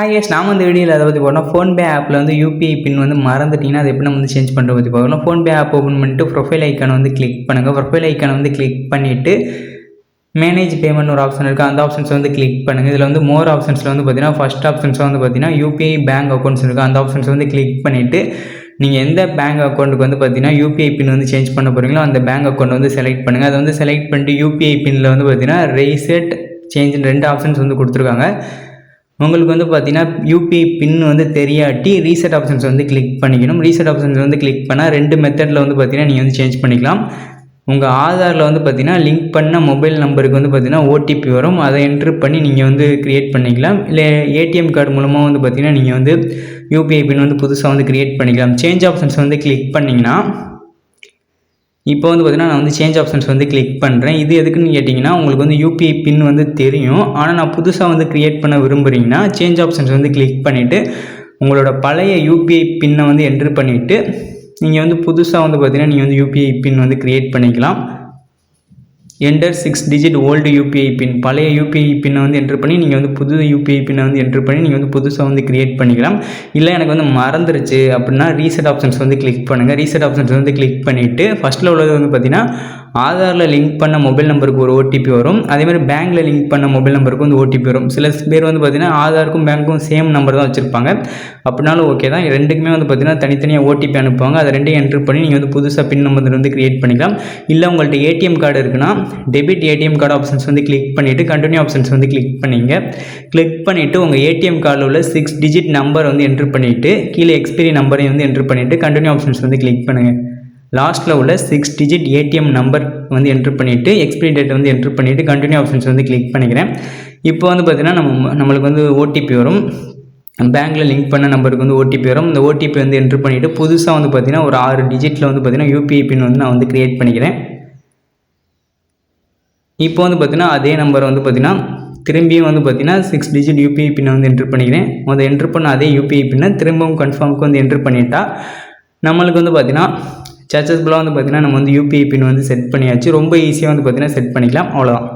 Hi S நாம் வந்து வீடியோவில் அதை பற்றி போனால் ஃபோன்பே ஆப்பில் வந்து யூபிஐ பின் வந்து மறந்துட்டிங்கன்னா அது எப்படி நம்ம வந்து சேஞ்ச் பண்ணுறது பற்றி பார்க்கலாம் ஃபோன்பே ஆப் ஓப்பன் பண்ணிட்டு ப்ரொஃபைல் ஐக்கானை வந்து கிளிக் பண்ணுங்கள் ப்ரொஃபைல் ஐக்கானை வந்து கிளிக் பண்ணிவிட்டு மேனேஜ் பேமெண்ட் ஒரு ஆப்ஷன் இருக்குது அந்த ஆப்ஷன்ஸ் வந்து கிளிக் பண்ணுங்கள் இதில் வந்து மோர் ஆப்ஷன்ஸில் வந்து பார்த்தீங்கன்னா ஃபஸ்ட் ஆப்ஷன்ஸ் வந்து பார்த்தீங்கன்னா யூபிஐ பேங்க் அக்கௌண்ட்ஸ் இருக்குது அந்த ஆப்ஷன்ஸ் வந்து கிளிக் பண்ணிவிட்டு நீங்கள் எந்த பேங்க் அக்கௌண்ட்டுக்கு வந்து பார்த்தீங்கன்னா யூபிஐ பின் வந்து சேஞ்ச் பண்ண போகிறீங்களோ அந்த பேங்க் அக்கௌண்ட் வந்து செலக்ட் பண்ணுங்கள் அதை வந்து செலக்ட் பண்ணிட்டு யூபிஐ பின்னில் வந்து பார்த்தீங்கன்னா ரீசெட் சேஞ்ச் ரெண்டு ஆப்ஷன்ஸ் வந்து கொடுத்துருக்காங்க. உங்களுக்கு வந்து பார்த்தீங்கன்னா யூபிஐ பின் வந்து தெரியாட்டி ரீசெட் ஆப்ஷன்ஸ் வந்து கிளிக் பண்ணிக்கணும். ரீசெட் ஆப்ஷன்ஸ் வந்து கிளிக் பண்ணால் ரெண்டு மெத்தடில் வந்து பார்த்தீங்கன்னா நீங்கள் வந்து சேஞ்ச் பண்ணிக்கலாம். உங்கள் ஆதாரில் வந்து பார்த்தீங்கன்னா லிங்க் பண்ண மொபைல் நம்பருக்கு வந்து பார்த்தீங்கன்னா ஓடிபி வரும். அதை என்ட்ரு பண்ணி நீங்கள் வந்து க்ரியேட் பண்ணிக்கலாம். இல்லை ஏடிஎம் கார்டு மூலமாக வந்து பார்த்தீங்கன்னா நீங்கள் வந்து யூபிஐ பின் வந்து புதுசாக வந்து க்ரியேட் பண்ணிக்கலாம். சேஞ்ச் ஆப்ஷன்ஸ் வந்து கிளிக் பண்ணிங்கன்னா இப்போ வந்து பார்த்தீங்கன்னா நான் வந்து சேஞ்ச் ஆப்ஷன்ஸ் வந்து கிளிக் பண்ணுறேன் இது எதுக்குன்னு கேட்டிங்கன்னா உங்களுக்கு வந்து யூபிஐ பின் வந்து தெரியும். ஆனால் நான் புதுசாக வந்து க்ரியேட் பண்ண விரும்புகிறீங்கன்னா சேஞ்ச் ஆப்ஷன்ஸ் வந்து கிளிக் பண்ணிவிட்டு உங்களோட பழைய யூபிஐ பின்னை வந்து என்ட்ரு பண்ணிவிட்டு நீங்கள் வந்து புதுசாக வந்து பார்த்தீங்கன்னா நீங்கள் வந்து யூபிஐ பின் வந்து க்ரியேட் பண்ணிக்கலாம். Enter six digit old UPI pin பழைய யூபிஐ பின்னை வந்து என்ட்ரு பண்ணி நீங்கள் வந்து புது யூபிஐ பின்னை வந்து என்ட்ரு பண்ணி நீங்கள் வந்து புதுசாக வந்து க்ரியேட் பண்ணிக்கலாம். இல்லை எனக்கு வந்து மறந்துருச்சு அப்படின்னா ரீசெட் ஆப்ஷன்ஸ் வந்து கிளிக் பண்ணுங்கள் ரீசெட் ஆப்ஷன்ஸ் வந்து கிளிக் பண்ணிவிட்டு ஃபஸ்ட்டில் உள்ளது வந்து பார்த்தீங்கன்னா ஆதாரில் லிங்க் பண்ண மொபைல் நம்பருக்கு ஒரு ஓடிபி வரும். அதேமாதிரி பேங்க்கில் லிங்க் பண்ண மொபைல் நம்பருக்கு வந்து ஓடிபி வரும். சில பேர் வந்து பார்த்தீங்கன்னா ஆதாருக்கும் பேங்க்கும் சேம் நம்பர் தான் வச்சுருப்பாங்க. அப்படினாலும் ஓகே தான். ரெண்டுக்குமே வந்து பார்த்தீங்கன்னா தனித்தனியாக ஓடிபி அனுப்புவாங்க. அதை ரெண்டையும் என்ட்ரு பண்ணி நீங்கள் வந்து புதுசாக பின் நம்பர் வந்து க்ரியேட் பண்ணிக்கலாம். இல்லை உங்கள்கிட்ட ஏடிஎம் கார்டு இருக்குன்னா டெபிட் ஏடிஎம் கார்டு ஆப்ஷன்ஸ் வந்து கிளிக் பண்ணிவிட்டு கண்டினியூ ஆப்ஷன்ஸ் வந்து கிளிக் பண்ணிங்க. கிளிக் பண்ணிவிட்டு உங்கள் ஏடிஎம் கார்டில் உள்ள சிக்ஸ் டிஜிட் நம்பர் வந்து என்ட்ரு பண்ணிவிட்டு கீழே எக்ஸ்பீரி நம்பரையும் வந்து என்ட்ரு பண்ணிவிட்டு கண்டினியூ ஆப்ஷன்ஸ் வந்து கிளிக் பண்ணுங்கள் லாஸ்ட்டில் உள்ள சிக்ஸ் டிஜிட் ஏடிஎம் நம்பர் வந்து என்ட்ரு பண்ணிவிட்டு எக்ஸ்பிரி டேட் வந்து என்ட்ரு பண்ணிவிட்டு கண்டினியூ ஆப்ஷன்ஸ் வந்து கிளிக் பண்ணிக்கிறேன். இப்போ வந்து பார்த்திங்கன்னா நம்ம நம்மளுக்கு வந்து ஓடிபி வரும். பேங்க்கில் லிங்க் பண்ண நம்பருக்கு வந்து ஓடிபி வரும். இந்த ஓடிபி வந்து என்ட்ரு பண்ணிவிட்டு புதுசாக வந்து பார்த்திங்கன்னா ஒரு ஆறு டிஜிட்டில் வந்து பார்த்திங்கன்னா யூபிஐ பின் வந்து நான் வந்து க்ரியேட் பண்ணிக்கிறேன். இப்போ வந்து பார்த்திங்கன்னா அதே நம்பர் வந்து பார்த்திங்கன்னா திரும்பியும் வந்து பார்த்திங்கன்னா சிக்ஸ் டிஜிட் யூபிஐ பின்னை வந்து என்ட்ரு பண்ணிக்கிறேன். அதை என்ட்ரு பண்ண அதே யூபிஐ பின்னை திரும்பவும் கன்ஃபார்முக்கு வந்து என்ட்ரு பண்ணிட்டா நம்மளுக்கு வந்து பார்த்திங்கன்னா சக்ஸஸ்ஃபுல்லாக வந்து பார்த்திங்கன்னா நம்ம வந்து யூபிஐ பின் வந்து செட் பண்ணியாச்சு. ரொம்ப ஈஸியாக வந்து பார்த்திங்கன்னா செட் பண்ணிக்கலாம். அவ்வளோதான்